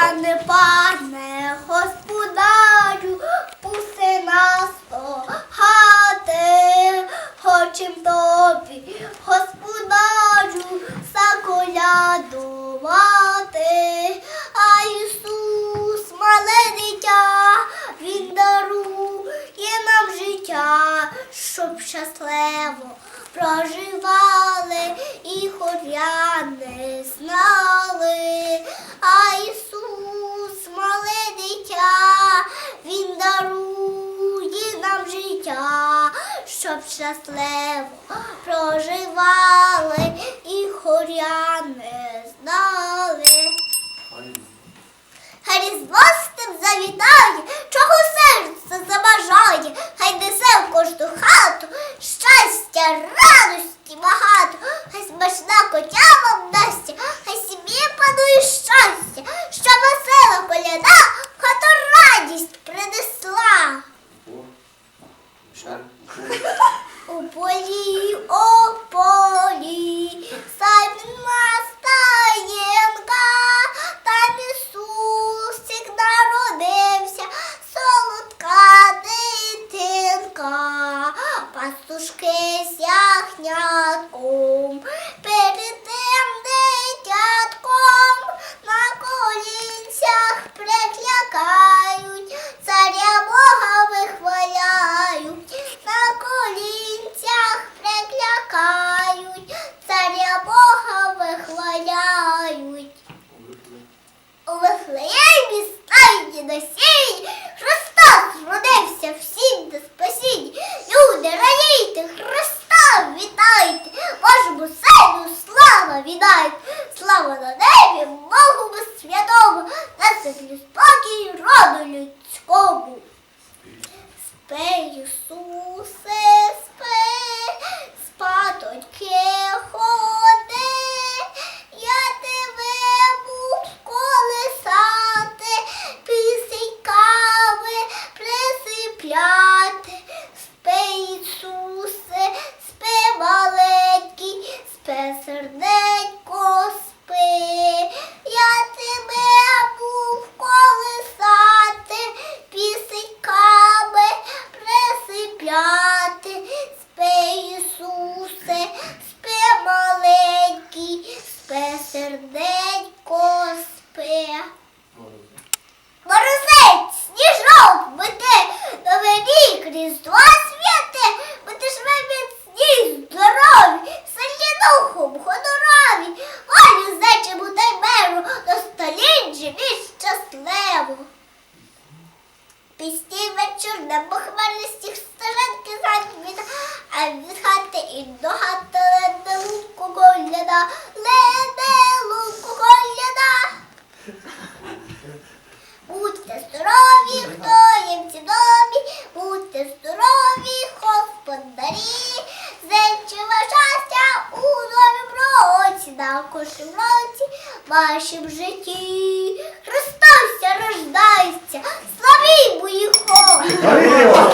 Пане, пане, господарю, пусти нас до хати, хочем тобі, господарю, заколядувати. А Ісус, мале дитя, Він дарує нам життя, щоб щасливо проживали і хоря не знали. Щоб щасливо проживали і хоря не знали. Хай різдво з тим завітає, чого серце забажає, хай несе в кожну хату щастя, радості багато, хай смачна котя вам дасть, хай сім'ї панує щастя, Полі, о полі, садна стаєнка, там Ісусик народився, солодка дитинка, пастушки з стайні Христос родився всім до спасінь. Люди, радійте, Христа вітайте, Божому сину слава віддайте. Слава на небі, Богу святому, на землі спокій роду людському. Спи, Ісусе, спи, серденько, спи. Морозець, сніжок, мети, новий рік, різдва святе, бути ж ви міцні, здорові, сильні духом, хонорові, волі зечому та й меру, до століть живі щасливо. Пісні вечір на похмаристих стежинки задвіта, а від хати і до хати Будьте здорові, хто є в домі, будьте здорові, господарі, зечива щастя у домі році, на кожному році в вашім житті. Христос рождається, слави його!